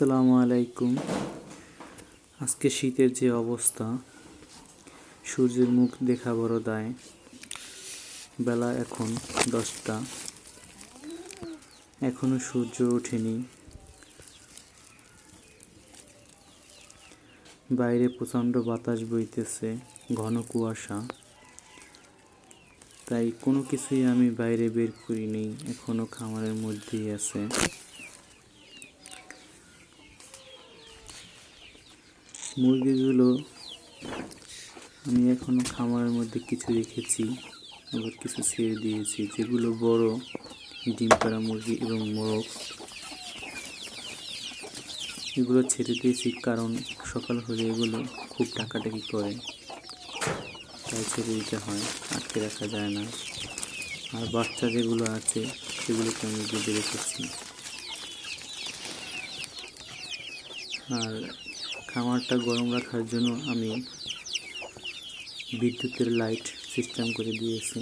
আসসালামু আলাইকুম। আজকে শীতের যে অবস্থা, সূর্যের মুখ দেখা বড় দায়। বেলা এখন দশটা। এখনও সূর্য ওঠেনি। বাইরে প্রচণ্ড বাতাস বইতেছে, ঘন কুয়াশা। তাই কোনো কিছুই আমি বাইরে বের করিনি, এখনও খামারের মধ্যেই আছে। মুরগিগুলো আমি এখনও খামারের মধ্যে কিছু রেখেছি, আবার কিছু ছেড়ে দিয়েছি, যেগুলো বড় ডিম পাড়া মুরগি এবং মোরগ। এগুলো ছেড়ে দিয়েছি কারণ সকাল হলে এগুলো খুব টাকাটাকি করে। তাই ছেড়ে দিতে হয়, আটকে রাখা যায় না। আর বাচ্চা যেগুলো আছে, সেগুলোকে আমি বেঁধে রেখেছি। আর খামারটা গরম রাখার জন্য আমি বিদ্যুতের লাইট সিস্টেম করে দিয়েছি।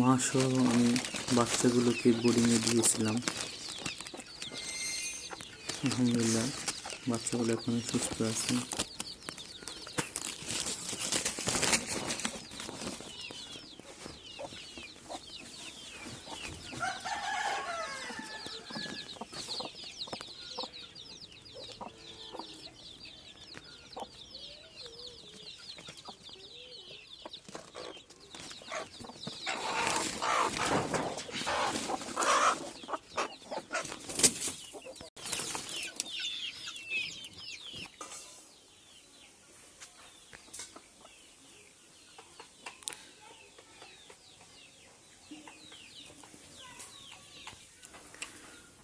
মা সহ আমি বাচ্চাগুলোকে বোর্ডিংয়ে দিয়েছিলাম। আলহামদুলিল্লাহ বাচ্চাগুলো এখন সুস্থ আছে।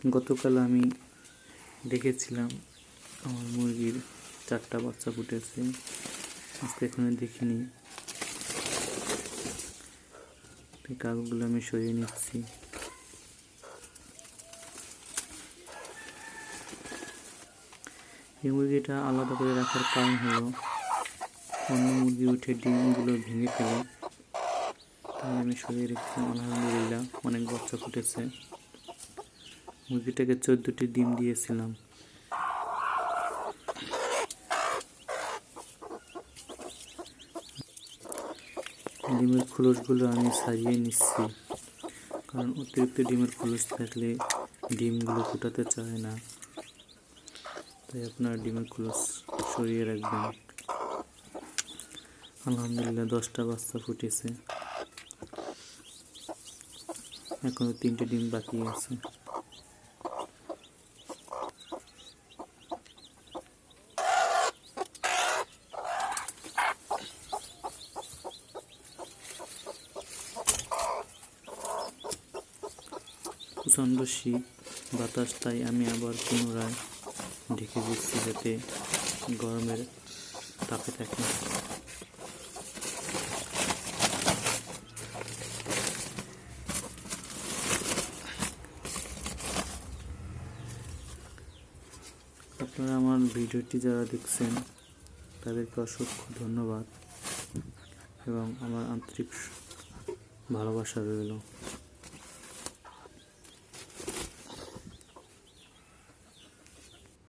গতকাল আমি দেখেছিলাম আমার মুরগির চারটা বাচ্চা ফুটেছে। আজকে এখানে দেখিনি। কাগজগুলো আমি সরিয়ে নিচ্ছি। এই মুরগিটা আলাদা করে রাখার কারণ হলো, অন্য মুরগি উঠে ডিমগুলো ভেঙে ফেলে। তাই আমি সরিয়ে রেখেছি আলহামদুলিল্লাহ, অনেক বাচ্চা ফুটেছে। মুরগিটাকে চোদ্দোটি ডিম দিয়েছিলাম। ডিমের খোলসগুলো আমি সারিয়ে নিচ্ছি, কারণ অতিরিক্ত ডিমের খোলস থাকলে ডিমগুলো ফুটাতে চায় না। তাই আপনার ডিমের খোলস সরিয়ে রাখবেন। আলহামদুলিল্লাহ দশটা বাচ্চা ফুটেছে। এখনও তিনটে ডিম বাকি আছে। প্রচণ্ড শীত বাতাস, তাই আমি আবার পুনরায় ঢেকে দিচ্ছি যাতে গরমের তাপে থাকে। আপনারা আমার ভিডিওটি যারা দেখছেন, তাদেরকে অসংখ্য ধন্যবাদ এবং আমার আন্তরিক ভালোবাসা রইল।